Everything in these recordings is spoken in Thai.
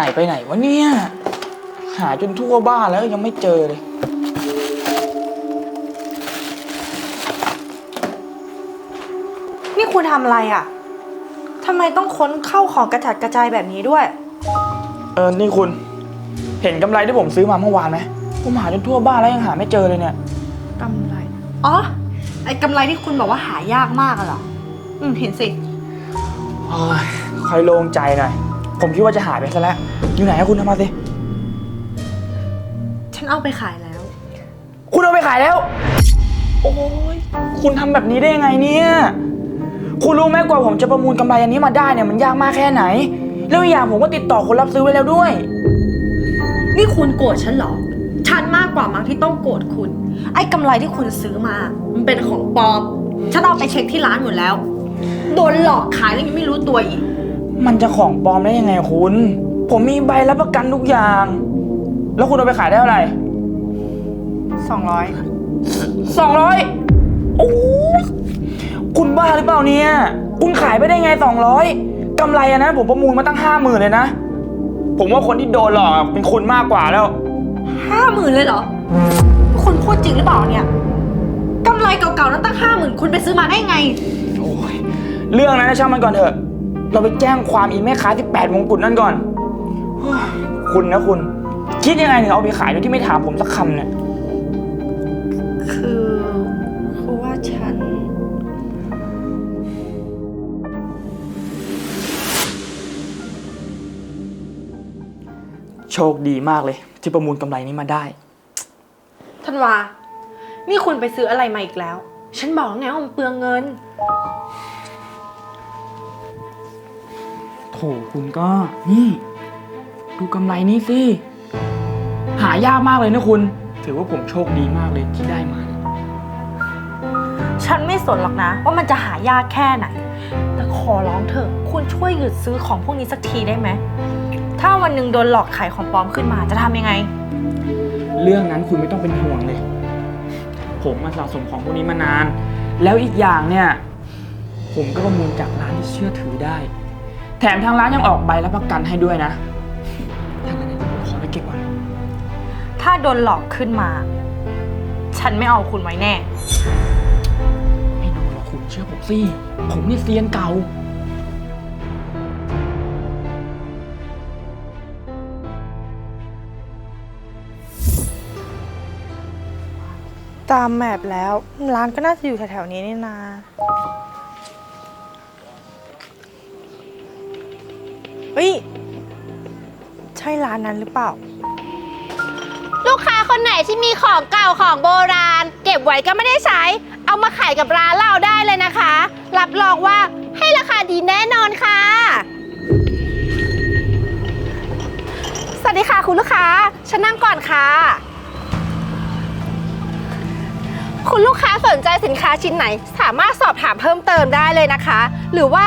ายไปไหนวะเนี่ย หาจนทั่วบ้านแล้วยังไม่เจอเลย นี่คุณทำอะไรอะ่ะทำไมต้องค้นเข้าของกระจัดกระจายแบบนี้ด้วย เออ นี่คุณ เห็นกำไรที่ผมซื้อมาเมื่อวานไหม ผมหาจนทั่วบ้านแล้วยังหาไม่เจอเลยเนี่ย กำไร อ๋อ ไอ้กำไรที่คุณบอกว่าหายากมากอะเหรอ อืม เห็นสิ โอ้ยคอยโล่งใจหน่อย ผมคิดว่าจะหายไปซะแล้ว อยู่ไหนอะคุณทำมาสิ ฉันเอาไปขายแล้ว คุณเอาไปขายแล้ว โอ้ยคุณทำแบบนี้ได้ยังไงเนี่ย คุณรู้ไหมกว่าผมจะประมูลกำไรอันนี้มาได้เนี่ยมันยากมากแค่ไหน แล้วอีกอย่างผมก็ติดต่อคนรับซื้อไว้แล้วด้วย นี่คุณโกรธฉันเหรอ ฉันมากกว่ามั้งที่ต้องโกรธคุณ ไอ้กำไรที่คุณซื้อมา มันเป็นของปลอม ฉันเอาไปเช็คที่ร้านหมดแล้ว โดนหลอกขายแล้วยังไม่รู้ตัวอีก มันจะของปลอมได้ยังไงคุณ ผมมีใบรับประกันทุกอย่าง แล้วคุณเอาไปขายได้เท่าไหร่สองร้อยสองร้อยโอ้ยคุณบ้าหรือเปล่าเนี่ย คุณขายไปได้ไงสองร้อยกำไรอะนะผมประมูลมาตั้งห้าหมื่นเลยนะ ผมว่าคนที่โดนหลอกอะเป็นคุณมากกว่าแล้ว ห้าหมื่นเลยเหรอ คุณพูดจริงหรือเปล่าเนี่ยกำไรเก่าๆนั้นตั้งห้าหมื่นคุณไปซื้อมาได้ไง โอ้ยเรื่องนั้นนะช่างมันก่อนเถอะ เราไปแจ้งความอีแม่ค้าที่แปดมงกุฎนั่นก่อนโอ้ยคุณนะคุณ คิดยังไงถึงเอาไปขายโดยที่ไม่ถามผมสักคำเนี่ย คือคือว่าฉัน โชคดีมากเลย ที่ประมูลกำไรนี้มาได้ ธันวา นี่คุณไปซื้ออะไรมาอีกแล้ว ฉันบอกแล้วไงว่ามันเปลืองเงิน โถคุณก็ นี่ ดูกำไรนี้สิ หายากมากเลยนะคุณ ถือว่าผมโชคดีมากเลยที่ได้มา ฉันไม่สนหรอกนะ ว่ามันจะหายากแค่ไหน แต่ขอร้องเถอะ คุณช่วยหยุดซื้อของพวกนี้สักทีได้ไหม ถ้าวันหนึ่งโดนหลอกขายของปลอมขึ้นมาจะทำยังไง เรื่องนั้นคุณไม่ต้องเป็นห่วงเลย ผมมาสะสมของพวกนี้มานาน แล้วอีกอย่างเนี่ย ผมก็ประมูลจากร้านที่เชื่อถือได้ แถมทางร้านยังออกใบรับประกันให้ด้วยนะถ้างั้นเนี่ยผมขอไปเก็บก่อน ถ้าโดนหลอกขึ้นมา ฉันไม่เอาคุณไว้แน่ ไม่โดนหรอกคุณเชื่อผมสิ ผมนี่เซียนเก่า ตามแมปแล้ว ร้านก็น่าจะอยู่แถวๆนี้นี่นา ฮ้ย ใช่ร้านนั้นหรือเปล่า ลูกค้าคนไหนที่มีของเก่าของโบราณ เก็บไว้ก็ไม่ได้ใช้ เอามาขายกับร้านเราได้เลยนะคะ รับรองว่าให้ราคาดีแน่นอนค่ะ สวัสดีค่ะคุณลูกค้าฉันนั่งก่อนค่ะ คุณลูกค้าสนใจสินค้าชิ้นไหน สามารถสอบถามเพิ่มเติมได้เลยนะคะ หรือว่า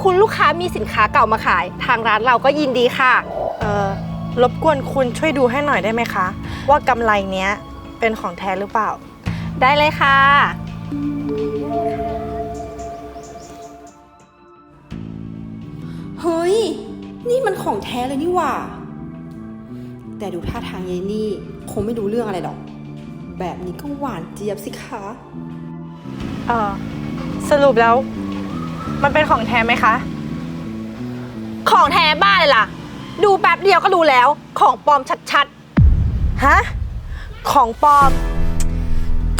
คุณลูกค้ามีสินค้าเก่ามาขาย ทางร้านเราก็ยินดีค่ะ เออรบกวนคุณช่วยดูให้หน่อยได้ไหมคะ ว่ากำไรเนี้ยเป็นของแท้หรือเปล่า ได้เลยค่ะ เฮ้ย นี่มันของแท้เลยนี่หว่า แต่ดูท่าทางยายนี่ คงไม่รู้เรื่องอะไรหรอก แบบนี้ก็หวานเจี๊ยบสิคะ เออสรุปแล้ว มันเป็นของแท้ไหมคะ ของแท้บ้าเลยล่ะ ดูแป๊บเดียวก็รู้แล้ว ของปลอมชัดฮะ ของปลอม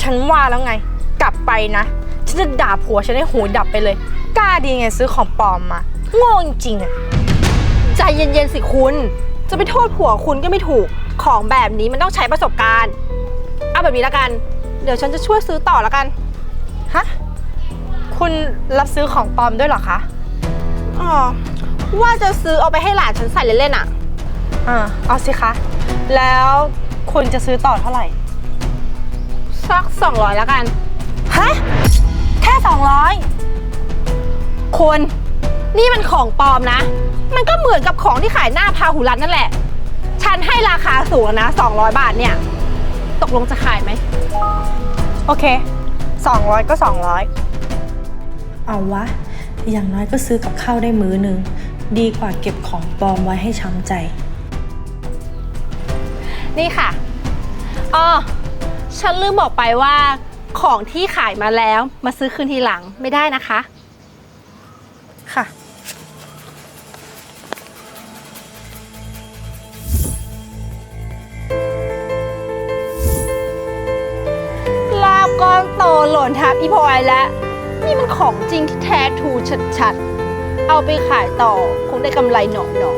ฉันว่าแล้วไง กลับไปนะ ฉันจะด่าผัวฉันให้หูดับไปเลย กล้าดีไงซื้อของปลอมมาโง่จริงๆอะๆใจเย็นๆสิคุณ จะไปโทษผัวคุณก็ไม่ถูก ของแบบนี้มันต้องใช้ประสบการณ์ เอาแบบนี้ละกัน เดี๋ยวฉันจะช่วยซื้อต่อละกัน ฮะ คุณรับซื้อของปลอมด้วยเหรอคะ อ๋อ ว่าจะซื้อเอาไปให้หลานฉันใส่เล่นๆอะ อ่า เอาสิคะ แล้วคุณจะซื้อต่อเท่าไหร่ สักสองร้อยละกัน ฮะ แค่สองร้อยคุณ นี่มันของปลอมนะ มันก็เหมือนกับของที่ขายหน้าพาหุรัตน์นั่นแหละ ฉันให้ราคาสูงแล้วนะ 200 บาทเนี่ย ตกลงจะขายไหม โอเคสองร้อยก็สองร้อย เอาวะ อย่างน้อยก็ซื้อกับข้าวได้มื้อหนึ่ง ดีกว่าเก็บของปลอมไว้ให้ช้ำใจ นี่ค่ะอ๋อฉันลืมบอกไปว่าของที่ขายมาแล้วมาซื้อคืนทีหลังไม่ได้นะคะ ค่ะ ลาบก้อนโตหล่นทับอีพลอยแล้ว นี่มันของจริงที่แท้ทรูชัดๆ เอาไปขายต่อคงได้กำไรหนอหนอ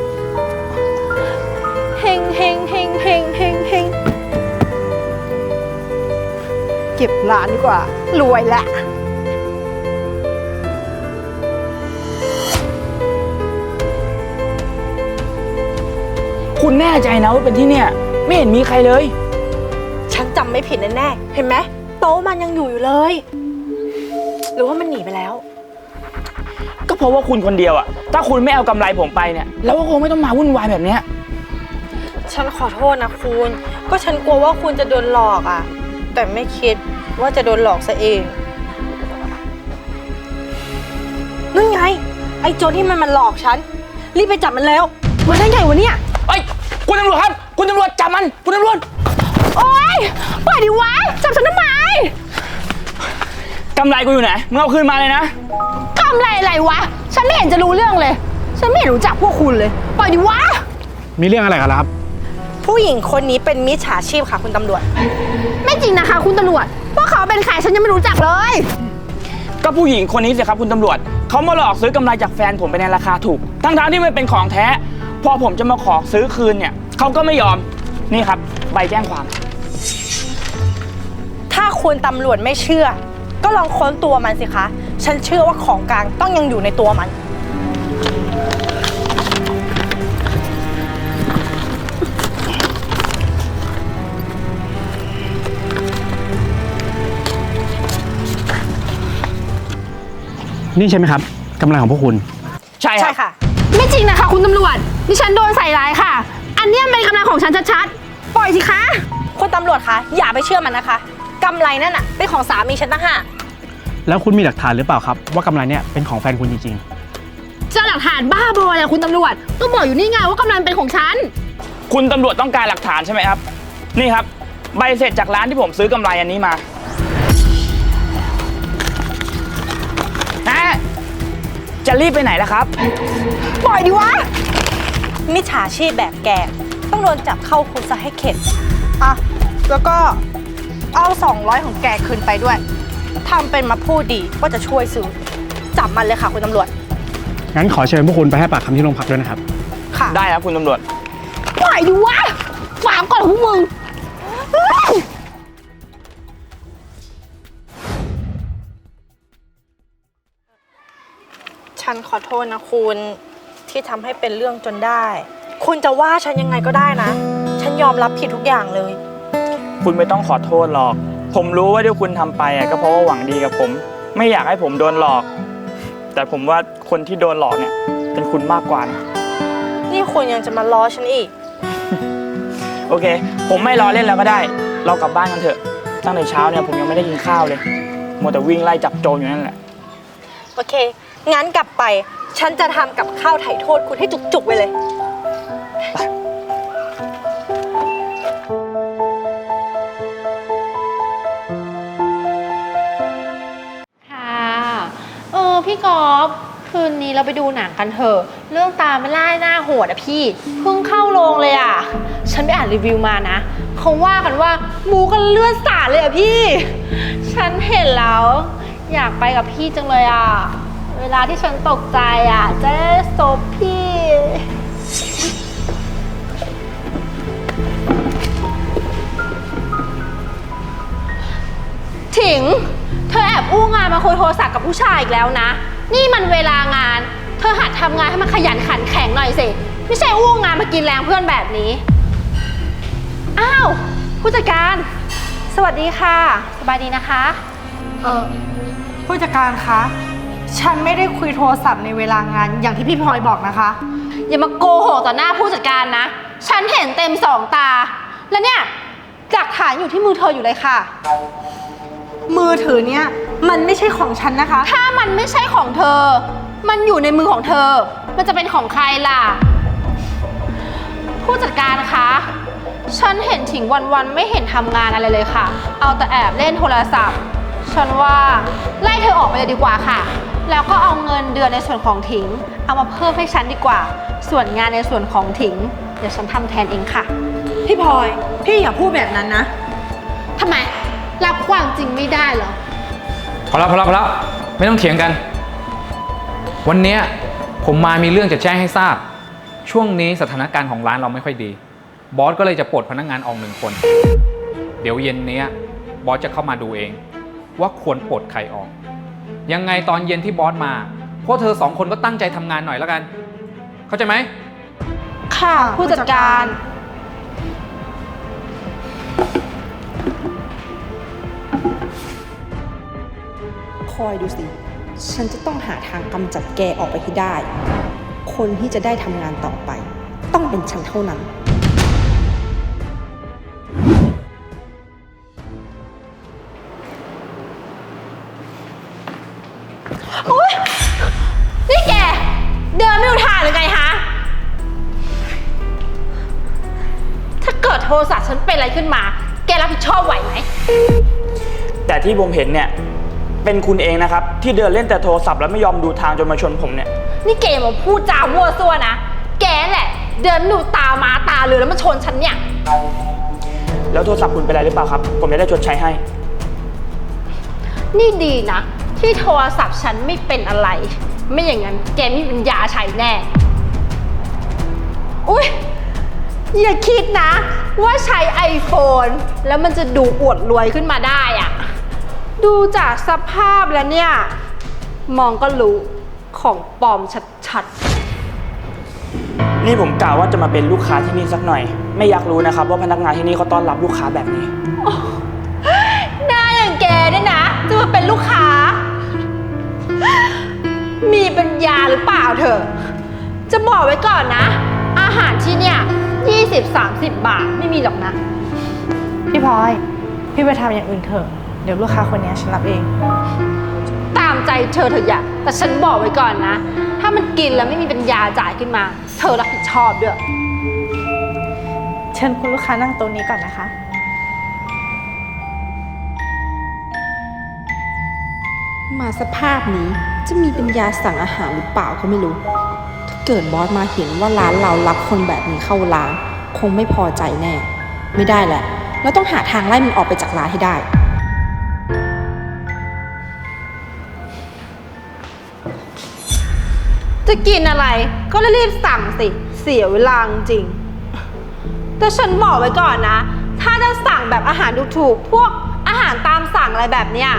เฮงเฮงเฮงเฮงเฮงเฮงเก็บร้านดีกว่า รวยละคุณแน่ใจนะว่าเป็นที่เนี่ย ไม่เห็นมีใครเลย ฉันจำไม่ผิดแน่ๆเห็นไหมโต๊ะมันยังอยู่อยู่เลยห รือว่ามันหนีไปแล้ว ก็เพราะว่าคุณคนเดียวอะถ้าคุณไม่เอากำไรผมไปเนี่ยเราก็คงไม่ต้องมาวุ่นวายแบบเนี้ยฉันขอโทษนะคุณ ก็ฉันกลัวว่าคุณจะโดนหลอกอะ แต่ไม่คิดว่าจะโดนหลอกซะเองนั่นไง ไอ้โจรที่มันมาหลอกฉัน รีบไปจับมันแล้วมาได้ไงวะเนี่ย เอ้ยคุณตำรวจครับ คุณตำรวจจับมัน คุณตำรวจ โอ๊ยปล่อยดิวะ จับฉันทำไมกำไรกูอยู่ไหน มึงเอาคืนมาเลยนะ กำไรอะไรวะ ฉันไม่เห็นจะรู้เรื่องเลย ฉันไม่เห็นรู้จักพวกคุณเลย ปล่อยดิวะ มีเรื่องอะไรกันล่ะครับ ผู้หญิงคนนี้เป็นมิจฉาชีพค่ะ คุณตำรวจ ไม่จริงนะคะ คุณตำรวจพวกเขาเป็นใครฉันยังไม่รู้จักเลย ก็ผู้หญิงคนนี้สิครับคุณตำรวจ เขามาหลอกซื้อกำไรจากแฟนผมไปในราคาถูก ทั้งๆที่มันเป็นของแท้ พอผมจะมาขอซื้อคืนเนี่ย เขาก็ไม่ยอม นี่ครับ ใบแจ้งความ ถ้าคุณตำรวจไม่เชื่อ ก็ลองค้นตัวมันสิคะ ฉันเชื่อว่าของกลางต้องยังอยู่ในตัวมัน นี่ใช่ไหมครับกำไรของพวกคุณ ใช่คใช่รับค่ะ ไม่จริงนะคะ คุณตำรวจดิฉันโดนใส่ร้ายค่ะ อันเนี้ยเป็นกำลังของฉันชัดๆ ปล่อยสิคะ คุณตำรวจคะ อย่าไปเชื่อมันนะคะกำไรนั่นน่ะเป็นของสามีฉันต่างหาก แล้วคุณมีหลักฐานหรือเปล่าครับ ว่ากำไรเนี่ยเป็นของแฟนคุณจริงเจ้าหลักฐานบ้าบอเลยคุณตำรวจ ก็บอกอยู่นี่ไงว่ากำลังเป็นของฉัน คุณตำรวจต้องการหลักฐานใช่ไหมครับ นี่ครับ ใบเสร็จจากร้านที่ผมซื้อกำไรอันนี้มานะจะรีบไปไหนล่ะครับ ปล่อยดิวะ มิจฉาชีพแบบแก ต้องโดนจับเข้าคุกซะให้เข็ดอะแล้วก็เอา 200 ของแกคืนไปด้วย ทำเป็นมาพูดดีว่าจะช่วยซื้อ จับมันเลยค่ะคุณตำรวจๆงั้นขอเชิญพวกคุณไปให้ปากคำที่โรงพักด้วยนะครับ ค่ะได้ครับคุณตำรวจ ปล่อยดิวะฝามก่อนพวกมึงเฮ้ยฉันขอโทษนะคุณที่ทำให้เป็นเรื่องจนได้ คุณจะว่าฉันยังไงก็ได้นะ ฉันยอมรับผิดทุกอย่างเลย คุณไม่ต้องขอโทษหรอก ผมรู้ว่าที่คุณทำไปอะก็เพราะว่าหวังดีกับผม ไม่อยากให้ผมโดนหลอก แต่ผมว่าคนที่โดนหลอกเนี่ย เป็นคุณมากกว่านะนี่คุณยังจะมาล้อฉันอีก โอเค ผมไม่รอเล่นแล้วก็ได้ เรากลับบ้านกันเถอะ ตั้งแต่เช้าเนี่ยผมยังไม่ได้กินข้าวเลย มัวแต่วิ่งไล่จับโจรอยู่นั่นแหละ โอเค งั้นกลับไป ฉันจะทำกับข้าวไถ่โทษคุณให้จุกๆไปเลย กอล์ฟคืนนี้เราไปดูหนังกันเถอะ เรื่องตามไม่ล่าหน้าโหดอะพี่ เพิ่งเข้าโรงเลยอะฉันไปอ่านรีวิวมานะ เขาว่ากันว่าหมูกันเลือดสาดเลยอะพี่ ฉันเห็นแล้ว อยากไปกับพี่จังเลยอะเวลาที่ฉันตกใจอะจะได้ซบพี่ ถิง เธอแอบอู้งานมาคุยโทรศัพท์กับผู้ชายอีกแล้วนะ นี่มันเวลางาน เธอหัดทำงานให้มันขยันขันแข็งหน่อยสิ ไม่ใช่อู้งานมากินแรงเพื่อนแบบนี้ อ้าว ผู้จัดการ สวัสดีค่ะ สบายดีนะคะ เออผู้จัดการคะ ฉันไม่ได้คุยโทรศัพท์ในเวลางานอย่างที่พี่พลอยบอกนะคะ อย่ามาโกหกต่อหน้าผู้จัดการนะ ฉันเห็นเต็มสองตา แล้วเนี่ยหลักฐานอยู่ที่มือเธออยู่เลยค่ะ มือถือเนี้ย มันไม่ใช่ของฉันนะคะ ถ้ามันไม่ใช่ของเธอ มันอยู่ในมือของเธอ มันจะเป็นของใครล่ะ ผู้จัดการคะฉฉันเห็นถิงวันๆไม่เห็นทำงานอะไรเลยค่ะ เอาแต่แอบเล่นโทรศัพท์ ฉันว่าไล่เธอออกไปเลยดีกว่าค่ะ แล้วก็เอาเงินเดือนในส่วนของถิง เอามาเพิ่มให้ฉันดีกว่า ส่วนงานในส่วนของถิง เดี๋ยวฉันทำแทนเองค่ะ พี่พลอย พี่อย่าพูดแบบนั้นนะทำไม รับความจริงไม่ได้เหรอพ อแล้วพอแล้วพอแล้วไม่ต้องเถียงกัน วันเนี้ยผมมามีเรื่องจะแจ้งให้ทราบ ช่วงนี้สถานการณ์ของร้านเราไม่ค่อยดี บอสก็เลยจะปลดพนักงานออกหนึ่งคน เดี๋ยวเย็นเนี้ยบอสจะเข้ามาดูเอง ว่าควรปลดใครออก ยังไงตอนเย็นที่บอสมาพวกเธอสองคนก็ตั้งใจทำงานหน่อยแล้วกัน เข้าใจไหม ค่ะ ผู้จัดการ คอยดูสิ ฉันจะต้องหาทางกำจัดแกออกไปให้ได้ คนที่จะได้ทำงานต่อไป ต้องเป็นฉันเท่านั้นนี่แก เดินไม่ดูทางหรือไงฮะ ถ้าเกิดโทรศัพท์ฉันเป็นอะไรขึ้นมา แกรับผิดชอบไหวไหม แต่ที่ผมเห็นเนี่ย เป็นคุณเองนะครับ ที่เดินเล่นแต่โทรศัพท์แล้วไม่ยอมดูทางจนมาชนผมเนี่ย นี่แกอย่ามาพูดจามั่วซั่วนะ แกแหละ เดินดูตามาตาเรือแล้วมาชนฉันเนี่ย แล้วโทรศัพท์คุณเป็นอะไรหรือเปล่าครับ ผมจะได้ชดใช้ให้ นี่ดีนะ ที่โทรศัพท์ฉันไม่เป็นอะไร ไม่อย่างนั้นแกไม่มีปัญญาใช้แน่ อุ๊ยอย่าคิดนะ ว่าใช้ iPhone แล้วมันจะดูอวดรวยขึ้นมาได้อะ ดูจากสภาพแล้วเนี่ย มองก็รู้ของปลอมชัดนี่ผมกล่าวว่าจะมาเป็นลูกค้าที่นี่สักหน่อย ไม่อยากรู้นะครับ ว่าพนักงานที่นี่เขาต้อนรับลูกค้าแบบนี้ ๆ หน้าอย่างแกเนี่ยนะ จะมาเป็นลูกค้า มีปัญญาหรือเปล่าเธอ จะบอกไว้ก่อนนะ อาหารที่เนี่ย20-30 บาทไม่มีหรอกนะ พี่พลอย พี่ไปทำอย่างอื่นเถอะ เดี๋ยวลูกค้าคนนี้ฉันรับเอง ตามใจเธอเถอะอย่าแต่ฉันบอกไว้ก่อนนะ ถ้ามันกินแล้วไม่มีปัญญาจ่ายขึ้นมา เธอรับผิดชอบด้วย เชิญคุณลูกค้านั่งโต๊ะนี้ก่อนนะคะ มาสภาพนี้จะมีปัญญาสั่งอาหารหรือเปล่าก็ไม่รู้ ถ้าเกิดบอสมาเห็นว่าร้านเรารับคนแบบนี้เข้าร้าน คงไม่พอใจแน่ ไม่ได้แหละ เราต้องหาทางไล่มันออกไปจากร้านให้ได้ จะกินอะไร ก็รีบๆสั่งสิ เสียเวลาจริง แต่ฉันบอกไว้ก่อนนะ ถ้าจะสั่งแบบอาหารถูกๆพวกอาหารตามสั่งอะไรแบบเนี้ย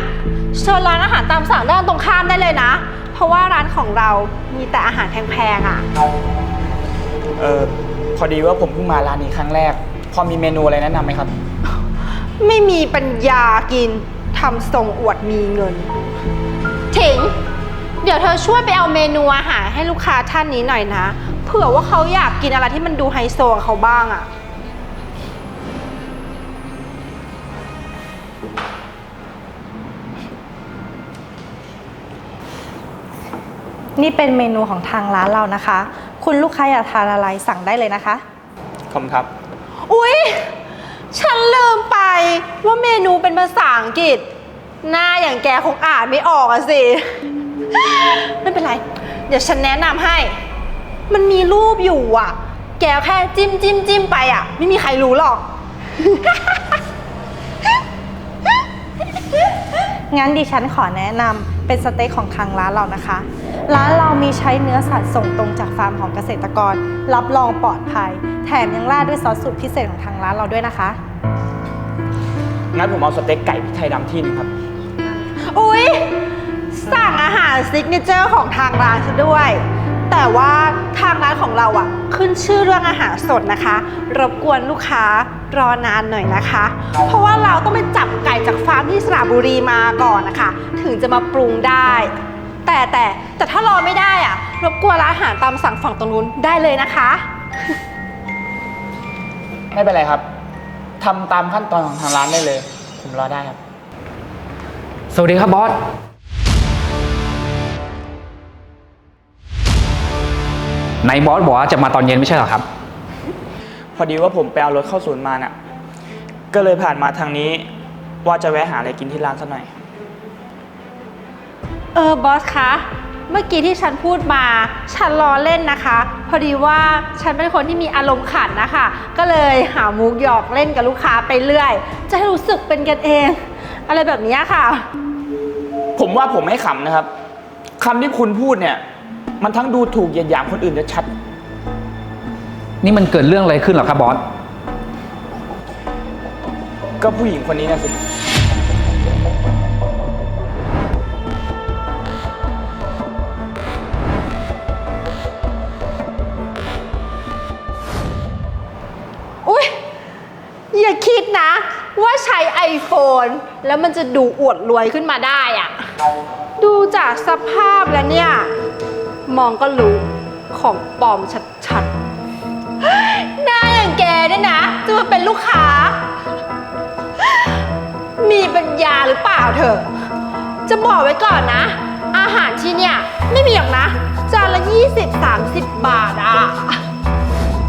เชิญร้านอาหารตามสั่งด้านตรงข้ามได้เลยนะ เพราะว่าร้านของเรามีแต่อาหารแพงๆอะ เออพอดีว่าผมเพิ่งมาร้านนี้ครั้งแรก พอมีเมนูอะไรแนะนำไหมครับ ไม่มีปัญญากินทำทรงอวดมีเงินถิง เดี๋ยวเธอช่วยไปเอาเมนูอาหารให้ลูกค้าท่านนี้หน่อยนะ เผื่อว่าเขาอยากกินอะไรที่มันดูไฮโซกับเขาบ้างอะนี่เป็นเมนูของทางร้านเรานะคะ คุณลูกค้าอยากทานอะไรสั่งได้เลยนะคะ ขอบคุณครับ อุ๊ย ฉันลืมไปว่าเมนูเป็นภาษาอังกฤษ หน้าอย่างแกคงอ่านไม่ออกอะสิ ไม่เป็นไร เดี๋ยวฉันแนะนำให้ มันมีรูปอยู่อะแกแค่จิ้มจิ้มจิ้มไปอะไม่มีใครรู้หรอก งั้นดิฉันขอแนะนำเป็นสเต็กของทางร้านเรานะคะ ร้านเรามีใช้เนื้อสัตว์ส่งตรงจากฟาร์มของเกษตรกร รับรองปลอดภัย แถมยังราดด้วยซอสสูตรพิเศษของทางร้านเราด้วยนะคะ งั้นผมเอาสเต็กไก่พริกไทยดำที่หนึงครับ อุ๊ย สั่งอาหารซิกเนเจอร์ของทางร้านซะด้วย แต่ว่าทางร้านของเราอะขึ้นชื่อเรื่องอาหารสดนะคะ รบกวนลูกค้ารอนานหน่อยนะคะ เพราะว่าเราต้องไปจับไก่จากฟาร์มที่สระบุรีมาก่อนนะคะ ถึงจะมาปรุงได้ แต่แต่แต่ถ้ารอไม่ได้อะรบกวนร้านอาหารตามสั่งฝั่งตรงนู้นได้เลยนะคะ ไม่เป็นไรครับทำตามขั้นตอนของทางร้านได้เลย ผมรอได้ครับ สวัสดีครับบอส ไหนบอสบอกว่าจะมาตอนเย็นไม่ใช่เหรอครับ พอดีว่าผมไปเอารถเข้าศูนย์มาน่ะ ก็เลยผ่านมาทางนี้ ว่าจะแวะหาอะไรกินที่ร้านสักหน่อย เออบอสคะ เมื่อกี้ที่ฉันพูดมา ฉันล้อเล่นนะคะ พอดีว่าฉันเป็นคนที่มีอารมณ์ขันนะคะ ก็เลยหามุกหยอกเล่นกับลูกค้าไปเรื่อย จะให้รู้สึกเป็นกันเอง อะไรแบบนี้ค่ะ ผมว่าผมไม่ขำนะครับคำที่คุณพูดเนี่ย มันทั้งดูถูกเหยียดหยามคนอื่นและชัด นี่มันเกิดเรื่องอะไรขึ้นเหรอครับบอส ก็ผู้หญิงคนนี้นะสิ อุ๊ย อย่าคิดนะ ว่าใช้ iPhone แล้วมันจะดูอวดรวยขึ้นมาได้อะดูจากสภาพแล้วเนี่ย มองก็รู้ของปลอมชัดๆ หน้าอย่างแกเนี่ยนะ จะมาเป็นลูกค้า มีปัญญาหรือเปล่าเธอ จะบอกไว้ก่อนนะ อาหารที่เนี่ยไม่มีหรอกนะ จานละ 20-30 บาทอะ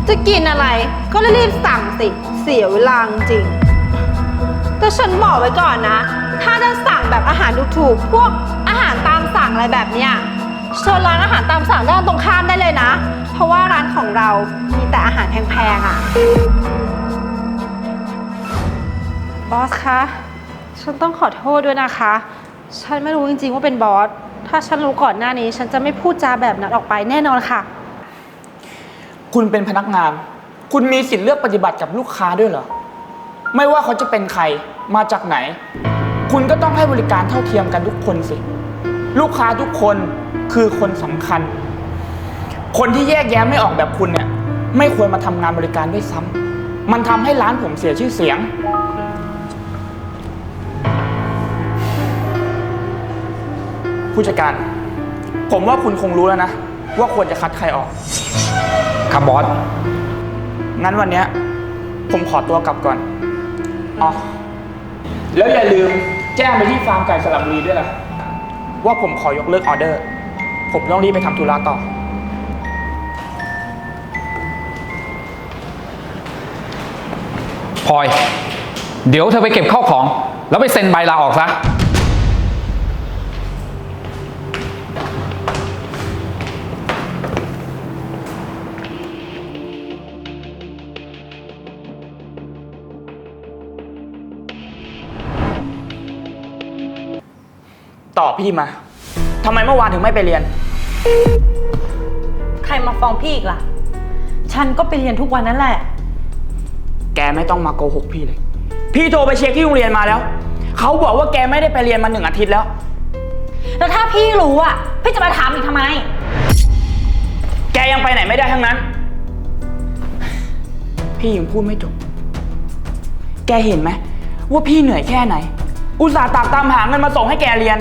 จะกินอะไรก็รีบสั่งสิเสียเวลาจริง แต่ฉันบอกไว้ก่อนนะ ถ้าจะสั่งแบบอาหารถูกๆพวกอาหารตามสั่งอะไรแบบเนี้ย เชิญร้านอาหารตามสั่งด้านตรงข้ามได้เลยนะ เพราะว่าร้านของเรามีแต่อาหารแพงๆอะ บอสคะ ฉันต้องขอโทษด้วยนะคะ ฉันไม่รู้จริงๆว่าเป็นบอส ถ้าฉันรู้ก่อนหน้านี้ ฉันจะไม่พูดจาแบบนั้นออกไปแน่นอนค่ะ คุณเป็นพนักงาน คุณมีสิทธิ์เลือกปฏิบัติกับลูกค้าด้วยเหรอ ไม่ว่าเขาจะเป็นใคร มาจากไหน คุณก็ต้องให้บริการเท่าเทียมกันทุกคนสิ ลูกค้าทุกคนคือคนสำคัญ คนที่แยกแยะไม่ออกแบบคุณเนี่ย ไม่ควรมาทำงานบริการด้วยซ้ำมันทำให้ร้านผมเสียชื่อเสียง ผู้จัดการ ผมว่าคุณคงรู้แล้วนะ ว่าควรจะคัดใครออก ครับบอส งั้นวันเนี้ยผมขอตัวกลับก่อน อ๋อ แล้วอย่าลืมแจ้งไปที่ฟาร์มไก่สลับบุรีด้วยล่ะ ว่าผมขอยกเลิกออเดอร์ ผมต้องรีบไปทำธุระต่อ พลอย เดี๋ยวเธอไปเก็บข้าวของ แล้วไปเซ็นใบลาออกซะ ตอบพี่มาทำไมเมื่อวานถึงไม่ไปเรียน ใครมาฟ้องพี่อีกล่ะ ฉันก็ไปเรียนทุกวันนั่นแหละ แกไม่ต้องมาโกหกพี่เลย พี่โทรไปเช็คที่โรงเรียนมาแล้ว เขาบอกว่าแกไม่ได้ไปเรียนมาหนึ่งอาทิตย์แล้ว แล้วถ้าพี่รู้อะ พี่จะมาถามอีกทำไม แกยังไปไหนไม่ได้ทั้งนั้น พี่ยังพูดไม่จบ แกเห็นไหมว่าพี่เหนื่อยแค่ไหน อุตส่าห์ตากตามหาเงินมาส่งให้แกเรียน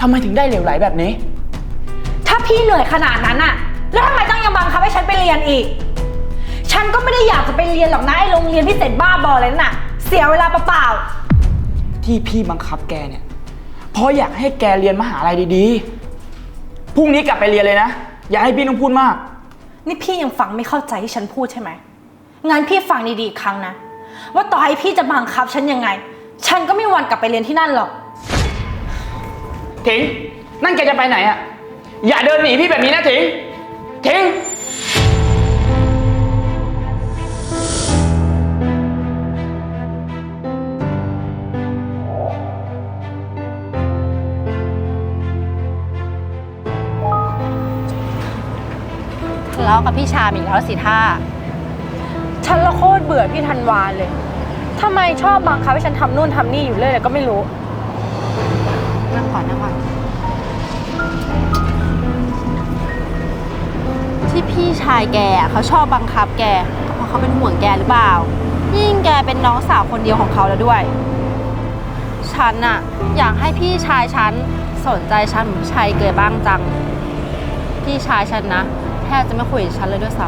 ทำไมถึงได้เหลวไหลแบบนี้ ถ้าพี่เหนื่อยขนาดนั้นอะแล้วทำไมต้องยังบังคับให้ฉันไปเรียนอีก ฉันก็ไม่ได้อยากจะไปเรียนหรอกนะไอ้โรงเรียนพิเศษบ้าบอเลยนั่นน่ะ เสียเวลาเปล่าที่พี่บังคับแกเนี่ย เพราะอยากให้แกเรียนมหาลัยดีๆ พรุ่งนี้กลับไปเรียนเลยนะ อย่าให้พี่ต้องพูดมาก ๆนี่พี่ยังฟังไม่เข้าใจที่ฉันพูดใช่ไหมงั้นพี่ฟังดีๆอีกครั้งนะ ว่าต่อให้พี่จะบังคับฉันยังไง ฉันก็ไม่มีวันกลับไปเรียนที่นั่นหรอก ถิง นั่นแกจะไปไหนอะอย่าเดินหนีพี่แบบนี้นะถิง ถิง ทะเลาะกับพี่ชามอีกแล้วสิท่า ฉันละโคตรเบื่อพี่ธันวาเลย ทำไมชอบบังคับให้ฉันทำนู่นทำนี่อยู่เรื่อยเลยก็ไม่รู้ นั่งก่อนนั่งก่อนที่พี่ชายแกเขาชอบบังคับแกเพราะเขาเป็นห่วงแกหรือเปล่า ยิ่งแกเป็นน้องสาวคนเดียวของเขาแล้วด้วย ฉันอะอยากให้พี่ชายฉันสนใจฉันเหมือนชายเกยบ้างจัง พี่ชายฉันนะแทบจะไม่คุยกับฉันเลยด้วยซ้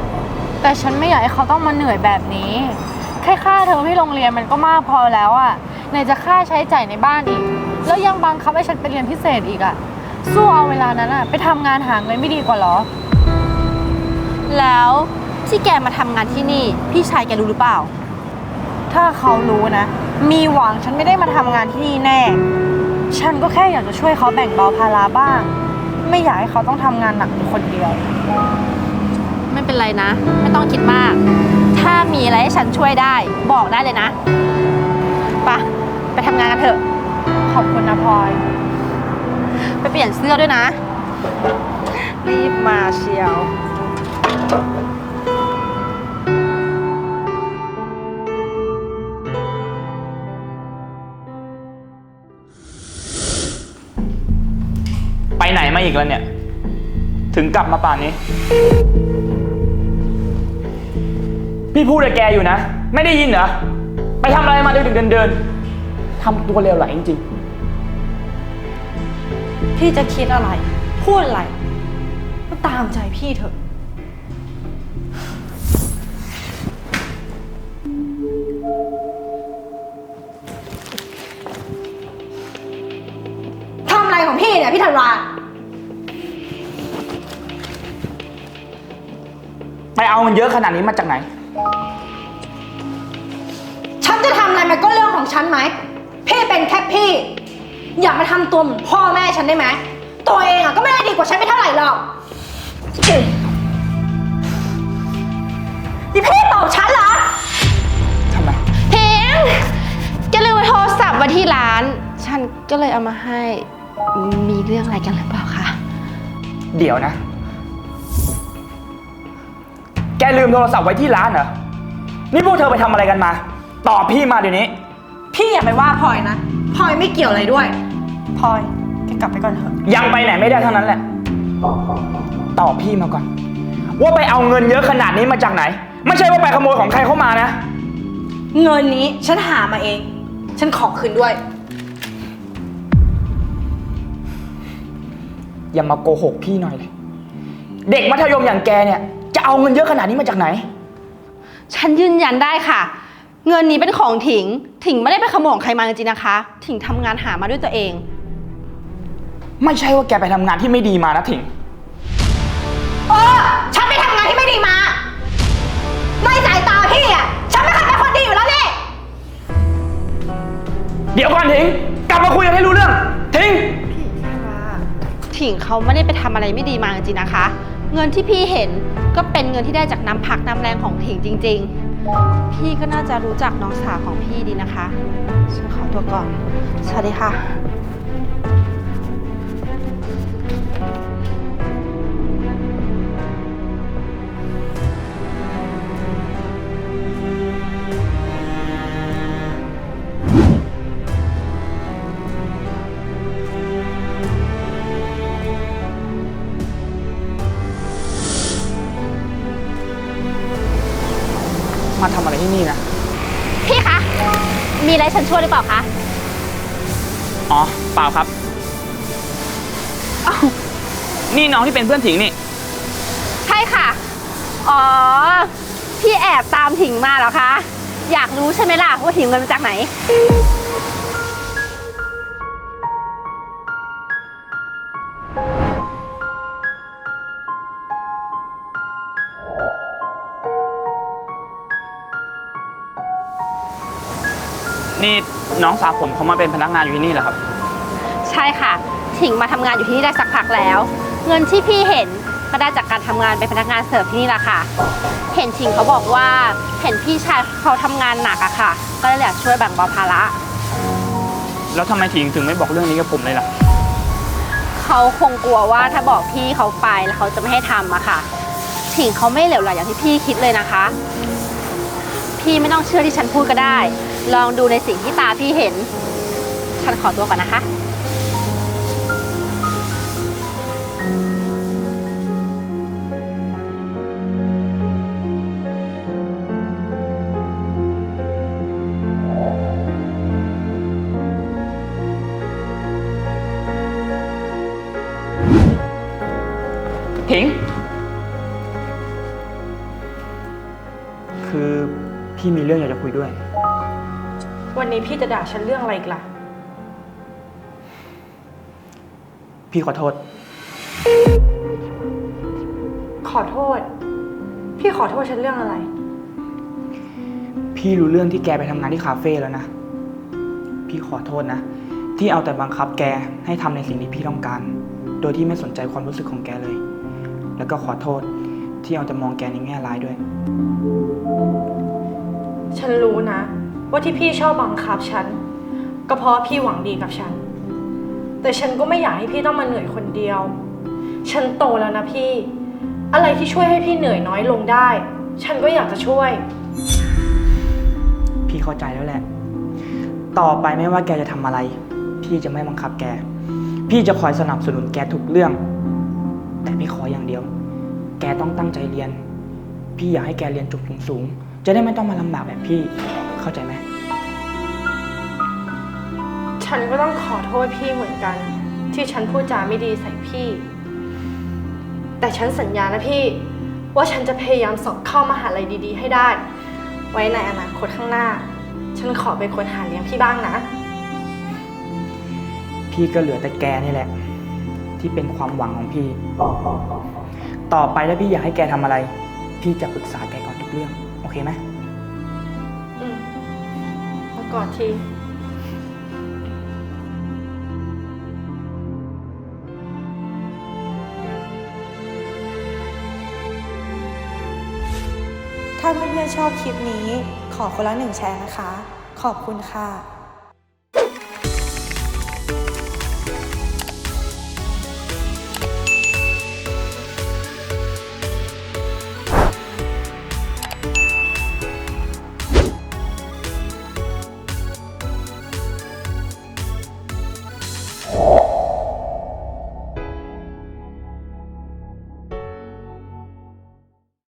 ำแต่ฉันไม่อยากให้เขาต้องมาเหนื่อยแบบนี้ แค่ค่าเทอมที่โรงเรียนมันก็มากพอแล้วอะ่ะไหนจะค่าใช้จ่ายในบ้านอีก แล้วยังบังคับให้ฉันไปเรียนพิเศษอีกอะ่ะสู้เอาเวลานั้นอะ่ะไปทำงานหาเงินไม่ดีกว่าเหรอ แล้วที่แกมาทำงานที่นี่ พี่ชายแกรู้หรือเปล่า ถ้าเขารู้นะ มีหวังฉันไม่ได้มาทำงานที่นี่แน่ ฉันก็แค่อยากจะช่วยเขาแบ่งเบาภาระบ้าง ไม่อยากให้เขาต้องทำงานหนักอยู่คนเดียว ไม่เป็นไรนะ ไม่ต้องคิดมาก ถ้ามีอะไรให้ฉันช่วยได้ บอกได้เลยนะไปะไปทำงานกันเถอะ ขอบคุณนะพลอย ไปเปลี่ยนเสื้อด้วยนะ รีบมาเชียว ไปไหนมาอีกแล้วเนี่ย ถึงกลับมาป่านนี้ พี่พูดกับแกอยู่นะ ไม่ได้ยินเหรอ ไปทำอะไรมาดึกๆเดินๆทำตัวเลวไหลจริง พี่จะคิดอะไร พูดอะไรก็ตามใจพี่เถอะทำอะไรของพี่เนี่ย พี่ธันวาๆไปเอาเงินเยอะขนาดนี้มาจากไหน ฉันจะทำอะไรมันก็เรื่องของฉันไหม พี่เป็นแค่พี่ อย่ามาทำตัวเหมือนพ่อแม่ฉันได้ไหม ตัวเองอะก็ไม่ได้ดีกว่าฉันไปเท่าไหร่หรอกนี่พี่ตอบฉันเหรอ ทำไมเพิงแกลืมโทรศัพท์ไว้ที่ร้าน ฉันก็เลยเอามาให้ มีเรื่องอะไรกันหรือเปล่าคะ เดี๋ยวนะ แกลืมโทรศัพท์ไว้ที่ร้านเหรอ นี่พวกเธอไปทำอะไรกันมา ตอบพี่มาเดี๋ยวนี้ พี่อย่าไปว่าพลอยนะ พลอยไม่เกี่ยวอะไรด้วยพลอยแกกลับไปก่อนเถอะยังไปไหนไม่ได้เท่านั้นแหละ ตอบพี่มาก่อน ว่าไปเอาเงินเยอะขนาดนี้มาจากไหน ไม่ใช่ว่าไปขโมยของใครเข้ามานะ เงินนี้ฉันหามาเอง ฉันขอคืนด้วย อย่ามาโกหกพี่หน่อยเลย เด็กมัธยมอย่างแกเนี่ย จะเอาเงินเยอะขนาดนี้มาจากไหน ฉันยืนยันได้ค่ะ เงินนี้เป็นของถิง ถิงไม่ได้ไปขโมยของใครมาจริงๆนะคะ ถิงทำงานหามาด้วยตัวเอง ไม่ใช่ว่าแกไปทำงานที่ไม่ดีมานะถิง เออ ฉันไปทำงานที่ไม่ดีมา ในสายตาพี่อะ ฉันไม่เคยเป็นคนดีอยู่แล้วนี่ เดี๋ยวก่อนถิง กลับมาคุยกันให้รู้เรื่อง ถิง ถิงเขาไม่ได้ไปทำอะไรไม่ดีมาจริงๆนะคะ เงินที่พี่เห็นก็เป็นเงินที่ได้จากน้ำพักน้ำแรงของถิงจริง ๆ พี่ก็น่าจะรู้จักน้องสาวของพี่ดีนะคะ ฉันขอตัวก่อน สวัสดีค่ะ มาทำอะไรที่นี่นะ พี่คะ มีอะไรฉันช่วยหรือเปล่าคะ อ๋อ เปล่าครับอ้าวนี่น้องที่เป็นเพื่อนถิงนี่ ใช่ค่ะ อ๋อ พี่แอบตามถิงมาเหรอคะ อยากรู้ใช่ไหมล่ะว่าถิงเงินมาจากไหน นี่น้องสาวผมเขามาเป็นพนักงานอยู่ที่นี่เหรอครับ ใช่ค่ะ ถิงมาทำงานอยู่ที่นี่ได้สักพักแล้ว เงินที่พี่เห็นก็ได้จากการทำงานเป็นพนักงานเสิร์ฟที่นี่แหละค่ะ เห็นถิงเขาบอกว่าเห็นพี่ชายเขาทำงานหนักอะค่ะ ก็เลยอยากช่วยแบ่งเบาภาระ แล้วทำไมถิงถึงไม่บอกเรื่องนี้กับผมเลยล่ะ เขาคงกลัวว่าถ้าบอกพี่เขาไปแล้วเขาจะไม่ให้ทำอะค่ะ ถิงเขาไม่เหลวไหลอย่างที่พี่คิดเลยนะคะ พี่ไม่ต้องเชื่อที่ฉันพูดก็ได้ ลองดูในสิ่งที่ตาพี่เห็น ฉันขอตัวก่อนนะคะ วันนี้พี่จะด่าฉันเรื่องอะไรอีกล่ะ พี่ขอโทษ ขอโทษพพี่ขอโทษฉันเรื่องอะไร พี่รู้เรื่องที่แกไปทำงานที่คาเฟ่แล้วนะ พี่ขอโทษนะ ที่เอาแต่บังคับแกให้ทำในสิ่งที่พี่ต้องการ โดยที่ไม่สนใจความรู้สึกของแกเลย แล้วก็ขอโทษที่เอาแต่มองแกในแง่ร้ายด้วย ฉันรู้นะ ว่าที่พี่ชอบบังคับฉัน ก็เพราะพี่หวังดีกับฉัน แต่ฉันก็ไม่อยากให้พี่ต้องมาเหนื่อยคนเดียว ฉันโตแล้วนะพี่ อะไรที่ช่วยให้พี่เหนื่อยน้อยลงได้ ฉันก็อยากจะช่วย พี่เข้าใจแล้วแหละ ต่อไปไม่ว่าแกจะทำอะไร พี่จะไม่บังคับแก พี่จะคอยสนับสนุนแกทุกเรื่อง แต่พี่ขออย่างเดียว แกต้องตั้งใจเรียน พี่อยากให้แกเรียนจบสูงๆ จะได้ไม่ต้องมาลำบากแบบพี่ เข้าใจไหม ฉันก็ต้องขอโทษพี่เหมือนกัน ที่ฉันพูดจาไม่ดีใส่พี่ แต่ฉันสัญญานะพี่ ว่าฉันจะพยายามสอบเข้ามหาลัยดี ๆ ให้ได้ ไว้ในอนาคตข้างหน้า ฉันขอเป็นคนหาเลี้ยงพี่บ้างนะ พี่ก็เหลือแต่แกนี่แหละ ที่เป็นความหวังของพี่ ต่อไปถ้าพี่อยากให้แกทำอะไร พี่จะปรึกษาแกก่อนทุกเรื่อง โอเคไหมอืมมา กอดทีถ้าเพื่อนๆชอบคลิปนี้ขอคนละหนึ่งแชร์นะคะ ขอบคุณค่ะ